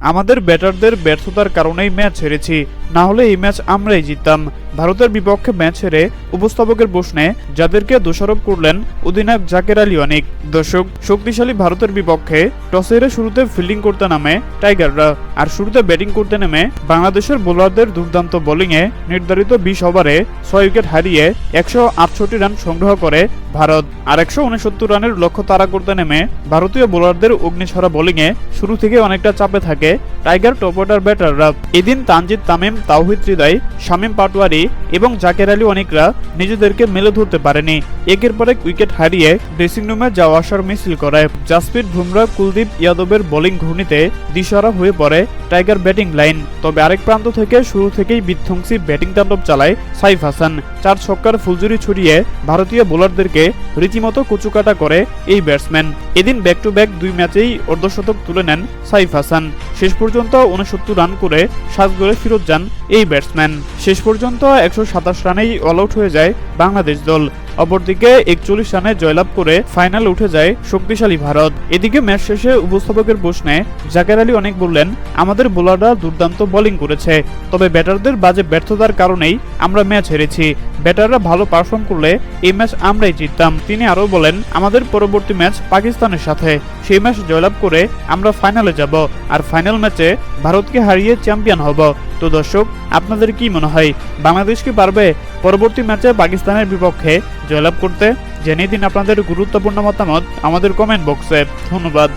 আমাদের ব্যাটারদের ব্যর্থতার কারণেই ম্যাচ হেরেছি। না হলে এই ম্যাচ আমরাই জিততাম। ভারতের বিপক্ষে ম্যাচ হেরে উপস্থাপকের প্রশ্নে যাদেরকে দোষারোপ করলেন অধিনায়ক জাকের আলী অনেক। দর্শক, শক্তিশালী ভারতের বিপক্ষে টসে হেরে শুরুতে ফিল্ডিং করতে নামে টাইগাররা আর শুরুতে ব্যাটিং করতে নেমে বাংলাদেশের বোলারদের দুর্দান্ত বোলিংয়ে নির্ধারিত বিশ ওভারে ছয় উইকেট হারিয়ে একশো আটষট্টি রান সংগ্রহ করে ভারত আর একশো উনসত্তর রানের লক্ষ্য তাড়া করতে নেমে ভারতীয় বোলারদের অগ্নিছড়া বোলিংয়ে শুরু থেকে অনেকটা চাপে থাকে টাইগার টপ অর্ডার ব্যাটাররা এদিন তানজিদ, তামিম, তাওহিদ, হৃদয়, শামীম পাটোয়ারি এবং জাকের আলী অনেকরা নিজেদেরকে মেলে ধরতে পারেনি। একের পর এক উইকেট হারিয়ে ড্রেসিং রুমে যাওয়া আসার মিছিল করে। জাসপ্রীত বুমরা, কুলদীপ ইয়াদবের বোলিং ঘূর্ণিতে দিশারা হয়ে পড়ে টাইগার ব্যাটিং লাইন তবে আরেক প্রান্ত থেকে শুরু থেকেই বিধ্বংসী ব্যাটিং তাণ্ডব চালায় সাইফ হাসান। চার ছক্কার ফুলজুরি ছড়িয়ে ভারতীয় বোলারদেরকে রীতিমতো কুচুকাটা করে এই ব্যাটসম্যান এদিন ব্যাক টু ব্যাক দুই ম্যাচেই অর্ধশতক তুলে নেন সাইফ হাসান। শেষ পর্যন্ত উনসত্তর রান করে সাত গোলে ফেরত যান এই ব্যাটসম্যান। শেষ পর্যন্ত একশো সাতাশ রানেই অল আউট হয়ে যায় বাংলাদেশ দল। অপরদিকে একচল্লিশ রানে জয়লাভ করে ফাইনাল উঠে যায় শক্তিশালী ভারত। এদিকে ম্যাচ শেষে উপস্থাপকের প্রশ্নে জাকের আলী অনেক বললেন, আমাদের বোলাররা দুর্দান্ত বোলিং করেছে, তবে ব্যাটারদের বাজে ব্যর্থতার কারণেই আমরা ম্যাচ হেরেছি। ব্যাটাররা ভালো পারফর্ম করলে এই ম্যাচ আমরাই জিততাম। তিনি আরও বলেন, আমাদের পরবর্তী ম্যাচ পাকিস্তানের সাথে। সেই ম্যাচ জয়লাভ করে আমরা ফাইনালে যাব, আর ফাইনাল ম্যাচে ভারতকে হারিয়ে চ্যাম্পিয়ন হব। তো দর্শক, আপনাদের কি মনে হয়, বাংলাদেশ কি পারবে পরবর্তী ম্যাচে পাকিস্তানের বিপক্ষে জয়লাভ করতে, জেনে দিন আপনাদের গুরুত্বপূর্ণ মতামত আমাদের কমেন্ট বক্সে ধন্যবাদ।